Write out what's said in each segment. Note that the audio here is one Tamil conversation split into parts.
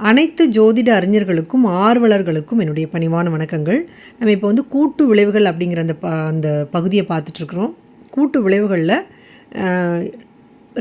அனைத்து ஜோதிட அறிஞர்களுக்கும் ஆர்வலர்களுக்கும் என்னுடைய பணிவான வணக்கங்கள். நம்ம இப்போ வந்து கூட்டு விளைவுகள் அப்படிங்கிற அந்த ப அந்த பகுதியை பார்த்துட்ருக்குறோம். கூட்டு விளைவுகளில்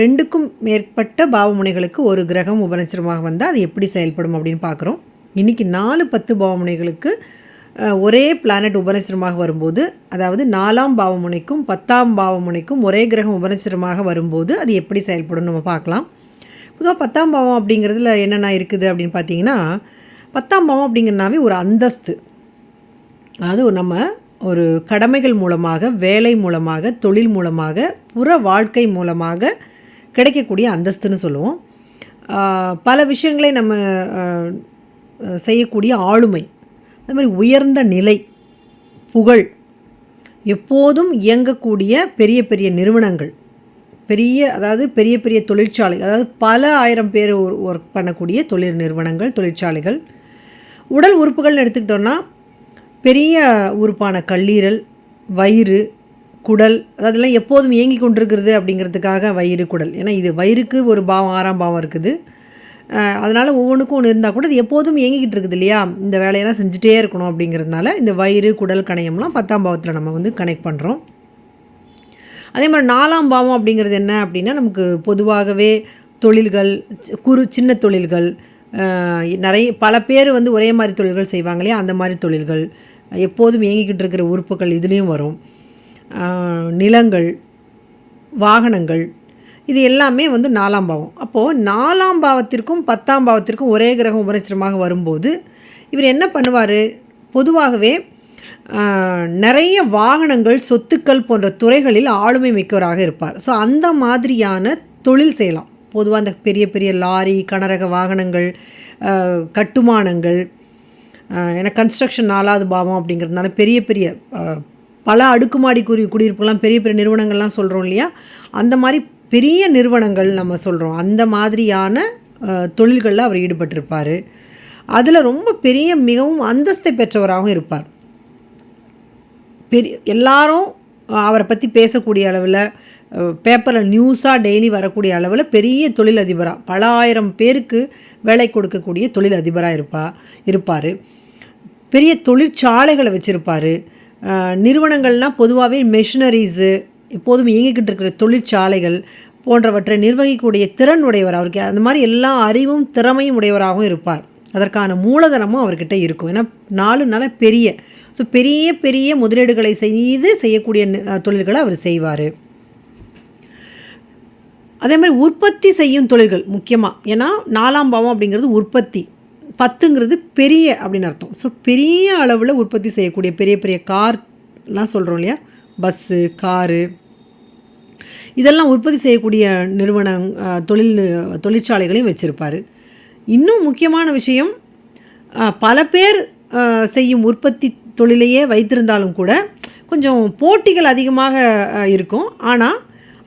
ரெண்டுக்கும் மேற்பட்ட பாவமுனைகளுக்கு ஒரு கிரகம் உபநட்சரமாக வந்தால் அது எப்படி செயல்படும் அப்படின்னு பார்க்குறோம். இன்றைக்கி நாலு பத்து பாவமுனைகளுக்கு ஒரே பிளானட் உபநட்சரமாக வரும்போது அதாவது நாலாம் பாவமுனைக்கும் பத்தாம் பாவமுனைக்கும் ஒரே கிரகம் உபநட்சரமாக வரும்போது அது எப்படி செயல்படும் நம்ம பார்க்கலாம். பொதுவாக பத்தாம் பாவம் அப்படிங்கிறதுல என்னென்ன இருக்குது அப்படின்னு பார்த்தீங்கன்னா பத்தாம் பாவம் அப்படிங்கிறனாவே ஒரு அந்தஸ்து. அதாவது நம்ம ஒரு கடமைகள் மூலமாக வேலை மூலமாக தொழில் மூலமாக புற வாழ்க்கை மூலமாக கிடைக்கக்கூடிய அந்தஸ்துன்னு சொல்லுவோம். பல விஷயங்களை நம்ம செய்யக்கூடிய ஆளுமை. அது மாதிரி உயர்ந்த நிலை புகழ் எப்போதும் இயங்கக்கூடிய பெரிய பெரிய நிறுவனங்கள். பெரிய அதாவது பெரிய பெரிய தொழிற்சாலை அதாவது பல ஆயிரம் பேர் ஒர்க் பண்ணக்கூடிய தொழில் நிறுவனங்கள் தொழிற்சாலைகள். உடல் உறுப்புகள்னு எடுத்துக்கிட்டோன்னா பெரிய உறுப்பான கல்லீரல் வயிறு குடல் அதெல்லாம் எப்போதும் இயங்கி கொண்டிருக்கிறது அப்படிங்கிறதுக்காக வயிறு குடல். ஏன்னா இது வயிறுக்கு ஒரு பாவம் ஆறாம் பாவம் இருக்குது. அதனால் ஒவ்வொன்றுக்கும் ஒன்று இருந்தால் கூட இது எப்போதும் இயங்கிக்கிட்டு இருக்குது இல்லையா? இந்த வேலையெல்லாம் செஞ்சுட்டே இருக்கணும் அப்படிங்கிறதுனால இந்த வயிறு குடல் கணையம்லாம் பத்தாம் பாவத்தில் நம்ம வந்து கனெக்ட் பண்ணுறோம் அதே மாதிரி நாலாம் பாவம் அப்படிங்கிறது என்ன அப்படின்னா நமக்கு பொதுவாகவே தொழில்கள் குறு சின்ன தொழில்கள் நிறைய பல பேர் வந்து ஒரே மாதிரி தொழில்கள் செய்வாங்க இல்லையா? அந்த மாதிரி தொழில்கள் எப்போதும் இயங்கிக்கிட்டு இருக்கிற உறுப்புகள் இதுலேயும் வரும். நிலங்கள் வாகனங்கள் இது எல்லாமே வந்து நாலாம் பாவம். அப்போது நாலாம் பாவத்திற்கும் பத்தாம் பாவத்திற்கும் ஒரே கிரகம் உபரிசனமாக வரும்போது இவர் என்ன பண்ணுவார்? பொதுவாகவே நிறைய வாகனங்கள் சொத்துக்கள் போன்ற துறைகளில் ஆளுமை மிக்கவராக இருப்பார். ஸோ அந்த மாதிரியான தொழில் செய்யலாம். பொதுவாக அந்த பெரிய பெரிய லாரி கனரக வாகனங்கள் கட்டுமானங்கள் ஏன்னா கன்ஸ்ட்ரக்ஷன் நாலாவது பாவம் அப்படிங்கிறதுனால பெரிய பெரிய பல அடுக்குமாடி குடி குடியிருப்புலாம் பெரிய பெரிய நிறுவனங்கள்லாம் சொல்கிறோம் இல்லையா? அந்த மாதிரி பெரிய நிறுவனங்கள் நம்ம சொல்கிறோம் அந்த மாதிரியான தொழில்களில் அவர் ஈடுபட்டிருப்பார். அதில் ரொம்ப பெரிய மிகவும் அந்தஸ்தை பெற்றவராகவும் இருப்பார். பெரிய எல்லாரும் அவரை பற்றி பேசக்கூடிய அளவில் பேப்பரில் நியூஸாக டெய்லி வரக்கூடிய அளவில் பெரிய தொழிலதிபராக பல ஆயிரம் பேருக்கு வேலை கொடுக்கக்கூடிய தொழிலதிபராக இருப்பா இருப்பார். பெரிய தொழிற்சாலைகளை வச்சுருப்பார். நிறுவனங்கள்னால் பொதுவாகவே மெஷினரிஸு எப்போதும் இயங்கிக்கிட்டு இருக்கிற தொழிற்சாலைகள் போன்றவற்றை நிர்வகிக்கக்கூடிய திறன் உடையவர் அவருக்கு. அந்த மாதிரி எல்லா அறிவும் திறமையும் உடையவராகவும் இருப்பார். அதற்கான மூலதனமும் அவர்கிட்ட இருக்கும். ஏன்னா நாலு நாளாக பெரிய ஸோ பெரிய பெரிய முதலீடுகளை செய்து செய்யக்கூடிய தொழில்களை அவர் செய்வார். அதே மாதிரி உற்பத்தி செய்யும் தொழில்கள் முக்கியமாக ஏன்னா நாலாம் பாவம் அப்படிங்கிறது உற்பத்தி. பத்துங்கிறது பெரிய அப்படின்னு அர்த்தம். ஸோ பெரிய அளவில் உற்பத்தி செய்யக்கூடிய பெரிய பெரிய கார்லாம் சொல்கிறோம் இல்லையா? Bus car. இதெல்லாம் உற்பத்தி செய்யக்கூடிய நிறுவனம் தொழில் தொழிற்சாலைகளையும் வச்சுருப்பார். இன்னும் முக்கியமான விஷயம் பல பேர் செய்யும் உற்பத்தி தொழிலையே வைத்திருந்தாலும் கூட கொஞ்சம் போட்டிகள் அதிகமாக இருக்கும். ஆனால்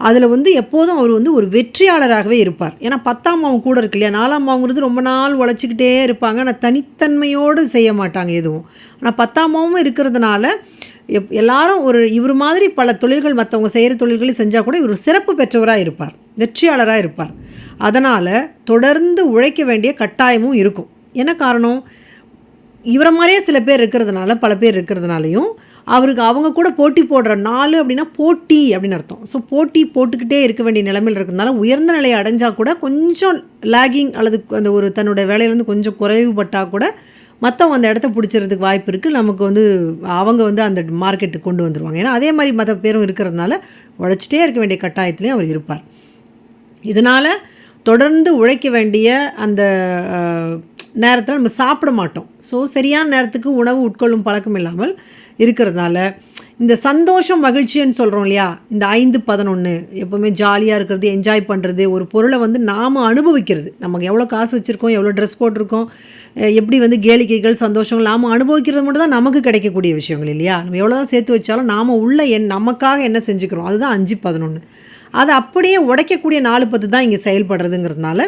அதில் வந்து எப்போதும் அவர் வந்து ஒரு வெற்றியாளராகவே இருப்பார். ஏன்னா பத்தாம் மாவம் கூட இருக்கு இல்லையா? நாலாம் மாவங்கிறது ரொம்ப நாள் உழைச்சிக்கிட்டே இருப்பாங்க. ஆனால் தனித்தன்மையோடு செய்ய மாட்டாங்க எதுவும். ஆனால் பத்தாம் மாவும் இருக்கிறதுனால எப் எல்லாரும் ஒரு இவர் மாதிரி பல தொழில்கள் மற்றவங்க செய்கிற தொழில்களையும் செஞ்சால் கூட இவர் சிறப்பு பெற்றவராக இருப்பார். வெற்றியாளராக இருப்பார். அதனால் தொடர்ந்து உழைக்க வேண்டிய கட்டாயமும் இருக்கும். என்ன காரணம்? இவரை மாதிரியே சில பேர் இருக்கிறதுனால பல பேர் இருக்கிறதுனாலையும் அவருக்கு அவங்க கூட போட்டி போடுற நாலு அப்படின்னா போட்டி அப்படின்னு அர்த்தம். ஸோ போட்டி போட்டுக்கிட்டே இருக்க வேண்டிய நிலைமையில் இருக்கிறதுனால உயர்ந்த நிலையை அடைஞ்சால் கூட கொஞ்சம் லேகிங் அல்லது அந்த ஒரு தன்னோட வேலையிலேருந்து கொஞ்சம் குறைவுபட்டால் கூட மற்றவங்க அந்த இடத்த பிடிச்சிறதுக்கு வாய்ப்பு இருக்குது நமக்கு வந்து அவங்க வந்து அந்த மார்க்கெட்டுக்கு கொண்டு வந்துடுவாங்க ஏன்னா அதே மாதிரி மற்ற பேரும் இருக்கிறதுனால உழைச்சிட்டே இருக்க வேண்டிய கட்டாயத்துலேயும் அவர் இருப்பார். இதனால் தொடர்ந்து உழைக்க வேண்டிய அந்த நேரத்தில் நம்ம சாப்பிட மாட்டோம். ஸோ சரியான நேரத்துக்கு உணவு உட்கொள்ளும் பழக்கம் இல்லாமல் இருக்கிறதுனால இந்த சந்தோஷம் மகிழ்ச்சின்னு சொல்கிறோம் இல்லையா? இந்த ஐந்து பதினொன்று எப்போவுமே ஜாலியாக இருக்கிறது என்ஜாய் பண்ணுறது ஒரு பொருளை வந்து நாம் அனுபவிக்கிறது. நமக்கு எவ்வளோ காசு வச்சுருக்கோம் எவ்வளோ ட்ரெஸ் போட்டிருக்கோம் எப்படி வந்து கேளிக்கைகள் சந்தோஷங்கள் நாம் அனுபவிக்கிறது மட்டும் தான் நமக்கு கிடைக்கக்கூடிய விஷயங்கள் இல்லையா? நம்ம எவ்வளோ தான் சேர்த்து வச்சாலும் நாம் உள்ள என் நமக்காக என்ன செஞ்சுக்கிறோம்? அதுதான் அஞ்சு பதினொன்று அதை அப்படியே உடைக்கக்கூடிய நாலு பத்து தான் இங்கே செயல்படுறதுங்கிறதுனால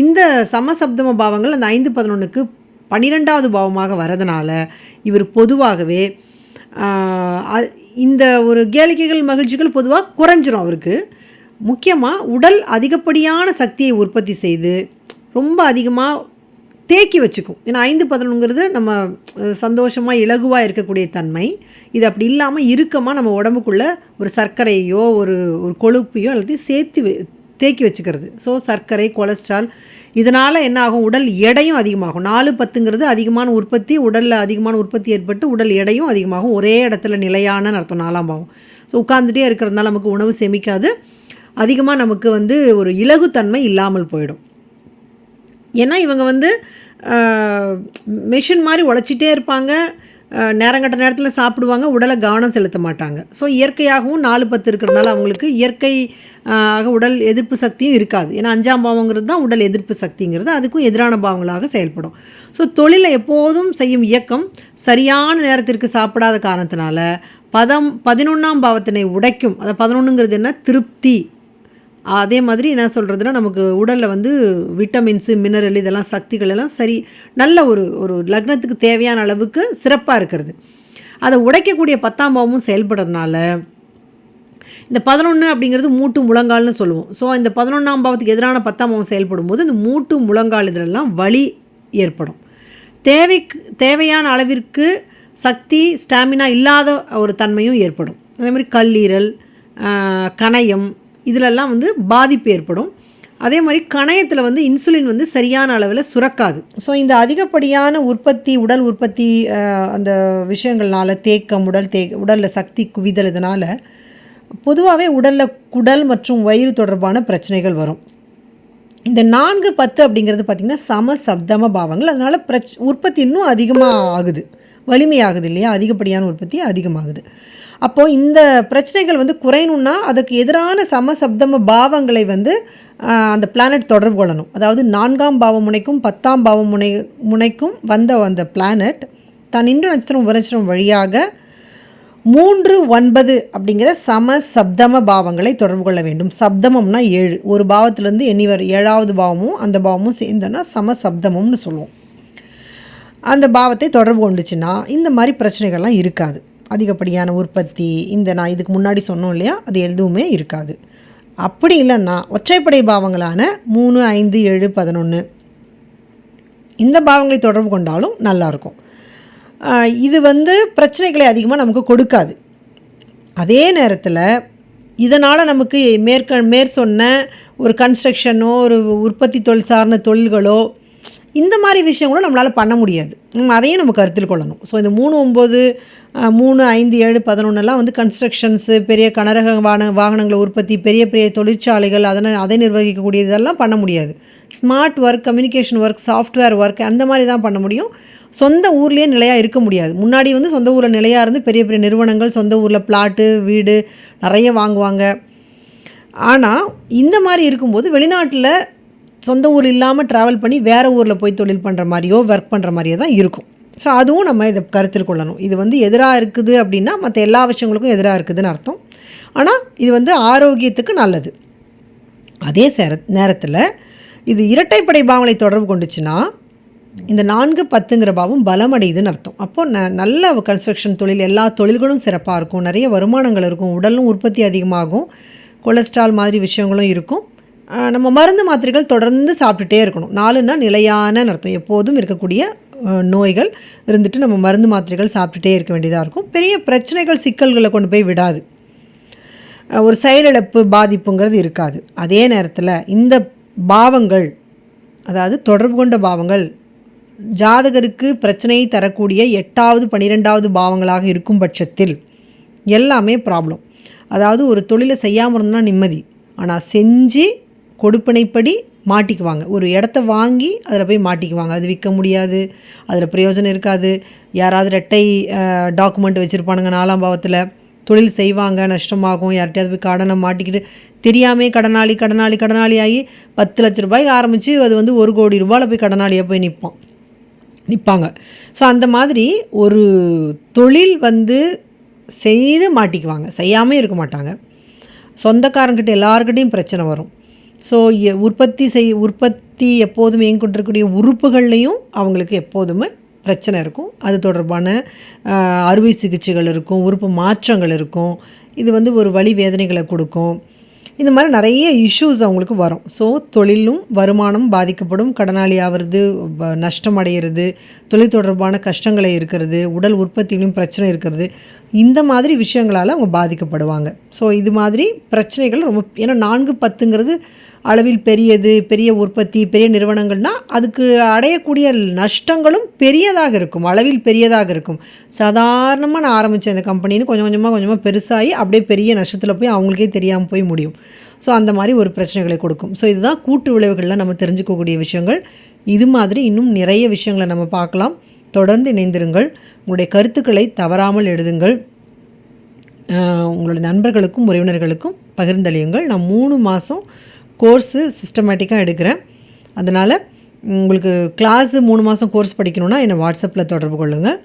இந்த சமசப்தம பாவங்கள் அந்த ஐந்து பதினொன்றுக்கு பன்னிரெண்டாவது பாவமாக வரதுனால இவர் பொதுவாகவே இந்த ஒரு கேளிக்கைகள் மகிழ்ச்சிகள் பொதுவாக குறைஞ்சிரும் அவருக்கு. முக்கியமாக உடல் அதிகப்படியான சக்தியை உற்பத்தி செய்து ரொம்ப அதிகமாக தேக்கி வச்சுக்கும். ஏன்னா ஐந்து பதினொன்றுங்கிறது நம்ம சந்தோஷமாக இலகுவாக இருக்கக்கூடிய தன்மை. இது அப்படி இல்லாமல் இறுக்கமாக நம்ம உடம்புக்குள்ளே ஒரு சர்க்கரையோ ஒரு ஒரு கொழுப்பையோ எல்லாத்தையும் சேர்த்து தேக்கி வச்சுக்கிறது. ஸோ சர்க்கரை கொலஸ்ட்ரால் இதனால் என்ன ஆகும் உடல் எடையும் அதிகமாகும். நாலு பத்துங்கிறது அதிகமான உற்பத்தி உடலில் அதிகமான உற்பத்தி ஏற்பட்டு உடல் எடையும் அதிகமாகும். ஒரே இடத்துல நிலையான அர்த்தம் நாலாம் பாவம். ஸோ உட்காந்துட்டே இருக்கிறதுனால நமக்கு உணவு செமிக்காது. அதிகமாக நமக்கு வந்து ஒரு இலகுத்தன்மை இல்லாமல் போயிடும். ஏன்னா இவங்க வந்து மிஷின் மாதிரி உழைச்சிட்டே இருப்பாங்க. நேரங்கட்ட நேரத்தில் சாப்பிடுவாங்க உடலை கவனம் செலுத்த மாட்டாங்க. ஸோ இயற்கையாகவும் நாலு பத்து இருக்கிறதுனால அவங்களுக்கு இயற்கை ஆக உடல் எதிர்ப்பு சக்தியும் இருக்காது. ஏன்னா அஞ்சாம் பாவங்கிறது தான் உடல் எதிர்ப்பு சக்திங்கிறது அதுக்கும் எதிரான பாவங்களாக செயல்படும். ஸோ தொழிலை எப்போதும் செய்யும் இயக்கம் சரியான நேரத்திற்கு சாப்பிடாத காரணத்தினால பதம் பதினொன்றாம் பாவத்தினை உடைக்கும். அதை பதினொன்றுங்கிறது என்ன? திருப்தி. அதே மாதிரி என்ன சொல்கிறதுனா நமக்கு உடலில் வந்து விட்டமின்ஸு மினரல் இதெல்லாம் சக்திகள் எல்லாம் சரி நல்ல ஒரு ஒரு லக்னத்துக்கு தேவையான அளவுக்கு சிறப்பாக இருக்கிறது. அதை உடைக்கக்கூடிய பத்தாம் பாவமும் செயல்படுறதுனால இந்த பதினொன்று அப்படிங்கிறது மூட்டு முழங்கால்னு சொல்லுவோம். ஸோ இந்த பதினொன்றாம் பாவத்துக்கு எதிரான பத்தாம் பாவம் செயல்படும் போது இந்த மூட்டு முழங்கால் இதிலெல்லாம் வலி ஏற்படும். தேவைக்கு தேவையான அளவிற்கு சக்தி ஸ்டாமினா இல்லாத ஒரு தன்மையும் ஏற்படும். அதே மாதிரி கல்லீரல் கணையம் இதிலெல்லாம் வந்து பாதிப்பு ஏற்படும். அதே மாதிரி கணையத்தில் வந்து இன்சுலின் வந்து சரியான அளவில் சுரக்காது. ஸோ இந்த அதிகப்படியான உற்பத்தி உடல் உற்பத்தி அந்த விஷயங்கள்னால தேக்கம் உடல் தே உடலில் சக்தி குவிதல் இதனால் பொதுவாகவே உடலில் குடல் மற்றும் வயிறு தொடர்பான பிரச்சனைகள் வரும். இந்த நான்கு பத்து அப்படிங்கிறது பார்த்திங்கன்னா சம சப்தம பாவங்கள். அதனால் பிரச் உற்பத்தி இன்னும் அதிகமாக ஆகுது. வலிமையாகுது இல்லையா? அதிகப்படியான உற்பத்தி அதிகமாகுது. அப்போது இந்த பிரச்சனைகள் வந்து குறையணும்னா அதுக்கு எதிரான சம சப்தம பாவங்களை வந்து அந்த பிளானட் தொடர்பு கொள்ளணும். அதாவது நான்காம் பாவ முனைக்கும் பத்தாம் பாவ முனை முனைக்கும் வந்த அந்த பிளானட் தான் இன்று நட்சத்திரம் உபநட்சத்திரம் வழியாக மூன்று ஒன்பது அப்படிங்கிற சம சப்தம பாவங்களை தொடர்பு கொள்ள வேண்டும். சப்தமம்னா ஏழு. ஒரு பாவத்திலேருந்து எண்ணி வர ஏழாவது பாவமும் அந்த பாவமும் சேர்ந்தோன்னா சம சப்தமம்னு சொல்லுவோம். அந்த பாவத்தை தொடர்பு கொண்டுச்சுன்னா இந்த மாதிரி பிரச்சனைகள்லாம் இருக்காது. அதிகப்படியான உற்பத்தி இந்த நான் இதுக்கு முன்னாடி சொன்னோம் இல்லையா அது எதுவுமே இருக்காது. அப்படி இல்லைன்னா ஒற்றைப்படை பாவங்களான மூணு ஐந்து ஏழு பதினொன்று இந்த பாவங்களை தொடர்பு கொண்டாலும் நல்லாயிருக்கும் இது வந்து பிரச்சனைகளை அதிகமாக நமக்கு கொடுக்காது. அதே நேரத்தில் இதனால் நமக்கு மேற்க மேற் சொன்ன ஒரு கன்ஸ்ட்ரக்ஷனோ ஒரு உற்பத்தி தொழில் சார்ந்த தொழில்களோ இந்த மாதிரி விஷயங்களும் நம்மளால் பண்ண முடியாது. நம்ம அதையும் நம்ம கருத்தில் கொள்ளணும். ஸோ இந்த மூணு ஒம்பது மூணு ஐந்து ஏழு பதினொன்றுலாம் வந்து கன்ஸ்ட்ரக்ஷன்ஸு பெரிய கனரக வாகன வாகனங்களை உற்பத்தி பெரிய பெரிய தொழிற்சாலைகள் அதனை அதை நிர்வகிக்கக்கூடிய இதெல்லாம் பண்ண முடியாது. Smart work communication work software work அந்த மாதிரி தான் பண்ண முடியும். சொந்த ஊர்லேயே நிலையாக இருக்க முடியாது. முன்னாடி வந்து சொந்த ஊரில் நிலையாக இருந்து பெரிய பெரிய நிறுவனங்கள் சொந்த ஊரில் பிளாட்டு வீடு நிறைய வாங்குவாங்க. ஆனால் இந்த மாதிரி இருக்கும்போது வெளிநாட்டில் சொந்த ஊர் இல்லாமல் ட்ராவல் பண்ணி வேறு ஊரில் போய் தொழில் பண்ணுற மாதிரியோ ஒர்க் பண்ணுற மாதிரியோ தான் இருக்கும். ஸோ அதுவும் நம்ம இதை கருத்தில் கொள்ளணும். இது வந்து எதிராக இருக்குது அப்படின்னா மற்ற எல்லா விஷயங்களுக்கும் எதிராக இருக்குதுன்னு அர்த்தம். ஆனால் இது வந்து ஆரோக்கியத்துக்கு நல்லது. அதே சேர நேரத்தில் இது இரட்டைப்படை பாவனை தொடர்பு கொண்டுச்சுன்னா இந்த நான்கு பத்துங்கிற பாவம் பலமடையுதுன்னு அர்த்தம். அப்போது ந நல்ல கன்ஸ்ட்ரக்ஷன் தொழில் எல்லா தொழில்களும் சிறப்பாக இருக்கும். நிறைய வருமானங்கள் இருக்கும். உடலும் உற்பத்தி அதிகமாகும். கொலஸ்ட்ரால் மாதிரி விஷயங்களும் இருக்கும். நம்ம மருந்து மாத்திரைகள் தொடர்ந்து சாப்பிட்டுட்டே இருக்கணும். நாலுன்னா நிலையான அர்த்தம் எப்போதும் இருக்கக்கூடிய நோய்கள் இருந்துட்டு நம்ம மருந்து மாத்திரைகள் சாப்பிட்டுட்டே இருக்க வேண்டியதாக இருக்கும். பெரிய பிரச்சனைகள் சிக்கல்களை கொண்டு போய் விடாது. ஒரு செயலிழப்பு பாதிப்புங்கிறது இருக்காது. அதே நேரத்தில் இந்த பாவங்கள் அதாவது தொடர்பு கொண்ட பாவங்கள் ஜாதகருக்கு பிரச்சனையை தரக்கூடிய எட்டாவது பன்னிரெண்டாவது பாவங்களாக இருக்கும் பட்சத்தில் எல்லாமே ப்ராப்ளம் அதாவது ஒரு தொழிலை செய்யாமல் இருந்தால் நிம்மதி. ஆனால் செஞ்சு கொடுப்பினைப்படி மாட்டிக்குவாங்க. ஒரு இடத்த வாங்கி அதில் போய் மாட்டிக்குவாங்க. அது விற்க முடியாது. அதில் பிரயோஜனம் இருக்காது. யாராவது ரெட்டை டாக்குமெண்ட் வச்சுருப்பானுங்க நாலாம் பாவத்தில். தொழில் செய்வாங்க நஷ்டமாகும். யார்கிட்டயாவது போய் கடனை மாட்டிக்கிட்டு தெரியாமே கடனாளி கடனாளி கடனாளி ஆகி பத்து லட்ச ரூபாய்க்கு ஆரம்பித்து அது வந்து ஒரு கோடி ரூபாயில் போய் கடனாளியாக போய் நிற்பான் நிற்பாங்க ஸோ அந்த மாதிரி ஒரு தொழில் வந்து செய்து மாட்டிக்குவாங்க. செய்யாமல் இருக்க மாட்டாங்க. சொந்தக்காரங்கிட்ட எல்லாருக்கிட்டையும் பிரச்சனை வரும். ஸோ உற்பத்தி செய் உற்பத்தி எப்போதும் இயங்கிக்கொண்டிருக்கக்கூடிய உறுப்புகள்லையும் அவங்களுக்கு எப்போதுமே பிரச்சனை இருக்கும். அது தொடர்பான அறுவை சிகிச்சைகள் இருக்கும் உறுப்பு மாற்றங்கள் இருக்கும். இது வந்து ஒரு வழி வேதனைகளை கொடுக்கும். இந்த மாதிரி நிறைய இஷ்யூஸ் அவங்களுக்கு வரும். ஸோ தொழிலும் வருமானம் பாதிக்கப்படும். கடனாளி ஆகிறது நஷ்டம் அடைகிறது தொழில் தொடர்பான கஷ்டங்களை இருக்கிறது உடல் உற்பத்தியிலும் பிரச்சனை இருக்கிறது. இந்த மாதிரி விஷயங்களால் அவங்க பாதிக்கப்படுவாங்க. ஸோ இது மாதிரி பிரச்சனைகள் ரொம்ப ஏன்னா நான்கு பத்துங்கிறது அளவில் பெரியது பெரிய உற்பத்தி பெரிய நிறுவனங்கள்னால் அதுக்கு அடையக்கூடிய நஷ்டங்களும் பெரியதாக இருக்கும் அளவில் பெரியதாக இருக்கும். சாதாரணமாக நான் ஆரம்பித்த இந்த கம்பெனின்னு கொஞ்சம் கொஞ்சமாக கொஞ்சமாக பெருசாகி அப்படியே பெரிய நஷ்டத்தில் போய் அவங்களுக்கே தெரியாமல் போய் முடியும். ஸோ அந்த மாதிரி ஒரு பிரச்சனைகளை கொடுக்கும். ஸோ இதுதான் கூட்டு விளைவுகளில் நம்ம தெரிஞ்சுக்கக்கூடிய விஷயங்கள். இது மாதிரி இன்னும் நிறைய விஷயங்களை நம்ம பார்க்கலாம். தொடர்ந்து இணைந்திருங்கள். உங்களுடைய கருத்துக்களை தவறாமல் எழுதுங்கள். உங்களோட நண்பர்களுக்கும் உறவினர்களுக்கும் பகிர்ந்தளியுங்கள். நான் மூணு மாதம் கோர்ஸு சிஸ்டமேட்டிக்காக எடுக்கிறேன். அதனால் உங்களுக்கு கிளாஸு மூணு மாதம் கோர்ஸ் படிக்கணுன்னா என்னை வாட்ஸ்அப்பில் தொடர்பு கொள்ளுங்கள்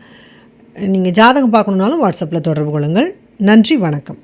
நீங்கள் ஜாதகம் பார்க்கணுன்னாலும் வாட்ஸ்அப்பில் தொடர்பு கொள்ளுங்கள். நன்றி வணக்கம்.